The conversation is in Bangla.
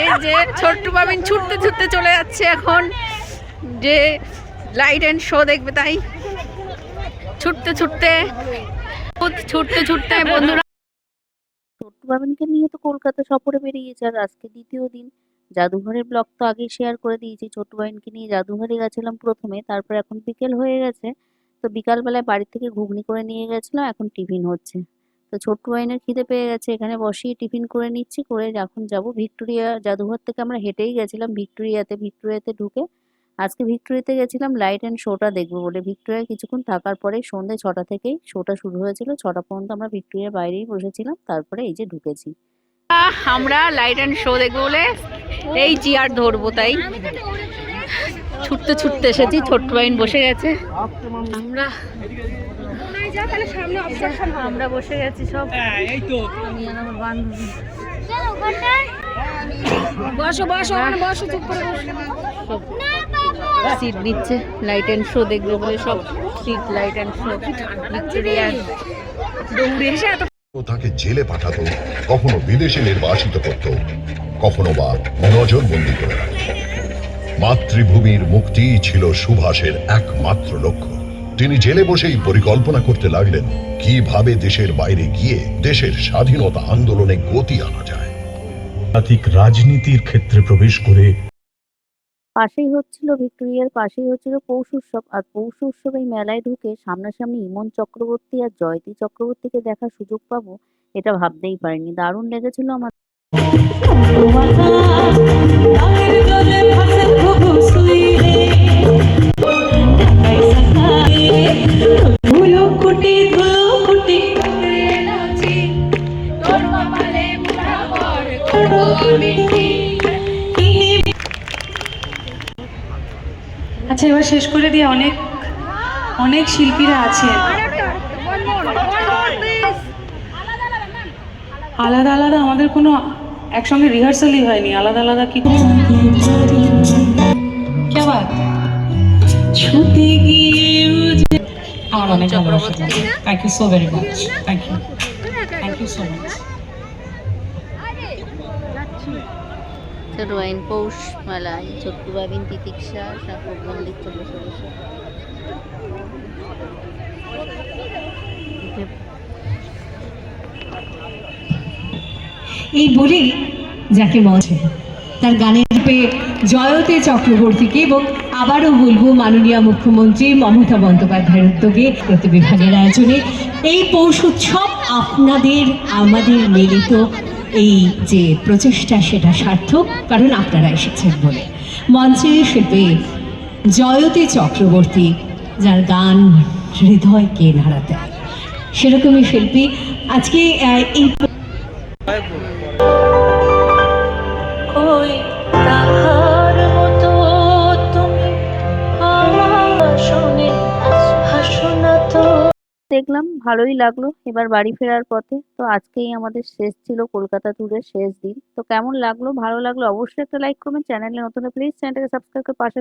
এই যে ছোট্ট বাবিন ছুটতে ছুটতে চলে যাচ্ছে এখন। যে লাইট অ্যান্ড শো দেখবে তাই। ছুটতে ছুটতে ছুটতে ছুটতে বন্ধুরা। ছোট্ট বাবিনকে নিয়ে তো কলকাতা সফরে বেরিয়েছে আর আজকে দ্বিতীয় দিন। জাদুঘরের ব্লগ তো আগেই শেয়ার করে দিয়েছি। ছোট্ট বাবিনকে নিয়ে জাদুঘরে গেছিলাম প্রথমে, তারপর এখন বিকেল হয়ে গেছে। তো বিকালবেলায় বাড়ি থেকে ঘুগনি করে নিয়ে গেছিলাম, এখন টিফিন হচ্ছে। তো ছোট্ট বাবিনের খিদে পেয়ে গেছে, এখানে বসিয়ে টিফিন করে নিচ্ছি, করে এখন যাব। ভিক্টোরিয়া জাদুঘর থেকে আমরা হেঁটেই গেছিলাম ভিক্টোরিয়াতে ভিক্টোরিয়াতে ঢুকে। আজকে ভিক্টোরিয়াতে গেছিলাম লাইট অ্যান্ড শোটা দেখব বলে। ভিক্টোরিয়া কিছুক্ষণ থাকার পরে সন্ধ্যে ছটা থেকেই শোটা শুরু হয়েছিল। ছটা পর্যন্ত আমরা ভিক্টোরিয়ার বাইরেই বসেছিলাম, তারপরে এই যে ঢুকেছি। আমরা লাইট অ্যান্ড শো দেখব বলে এই চেয়ার ধরবো তাই। ছুটতে ছুটতে এসেছি, ছোট্ট বাইন বসে গেছে। আমরা আমরা বসে গেছি সব। আমি আর আমার বান্ধবী। বসো বসো ওখানে বসো চুপ করে বসো। সিট নিচ্ছে লাইট অ্যান্ড শো দেখবে বলে সব সিট লাইট অ্যান্ড শো এসে এত তাকে জেলে পাঠাতো কখনো বিদেশে নির্বাসিত করত কখনো বা নজরবন্দি করে রাখত। মাতৃভূমির মুক্তিই ছিল সুভাষের একমাত্র লক্ষ্য। তিনি জেলে বসেই পরিকল্পনা করতে লাগলেন কীভাবে দেশের বাইরে গিয়ে দেশের স্বাধীনতা আন্দোলনে গতি আনা যায়। রাজনীতির ক্ষেত্রে প্রবেশ করে পাশেই হচ্ছিল ভিক্টোরিয়ার পাশেই হচ্ছিল পৌষ উৎসব আর পৌষ উৎসব এই মেলায় ঢুকে সামনাসামনি ইমন চক্রবর্তী আর জয়তী চক্রবর্তীকে দেখার সুযোগ পাবো এটা ভাবতেই পারিনি। দারুণ লেগেছিল আমার আচ্ছা এবার শেষ করে দিয়ে অনেক অনেক শিল্পীরা আছেন আলাদা আলাদা আমাদের কোনো একসঙ্গে রিহার্সালই হয়নি, আলাদা আলাদা কি ছুটে গিয়ে অনেক thank you so very thank you পৌষ বাবিন দেখতে বসে বসে এই বলেই যাকে মজে তার গানের রূপে জয়তে চক্রবর্তীকে এবং আবারও বলব মাননীয় মুখ্যমন্ত্রী মমতা বন্দ্যোপাধ্যায়ের উদ্যোগে প্রতি বিভাগের আয়োজনে এই পৌষ উৎসব আপনাদের, আমাদের মিলিত এই যে প্রচেষ্টা, সেটা সার্থক, কারণ আপনারা এসেছেন বলে। মঞ্চে শিল্পী জয়তী চক্রবর্তী, যার গান হৃদয়কে নাড়া দেয়। সেরকমই শিল্পী, আজকে এই দেখলাম, ভালোই লাগল। এবার বাড়ি ফেরার পথে। তো আজকেই আমাদের শেষ ছিল কলকাতা ট্যুরের শেষ দিন। তো কেমন লাগল? ভালো লাগল? অবশ্যই একটা লাইক করবেন চ্যানেলে নতুন প্লিজ চ্যানেলটাকে সাবস্ক্রাইব করে পাশে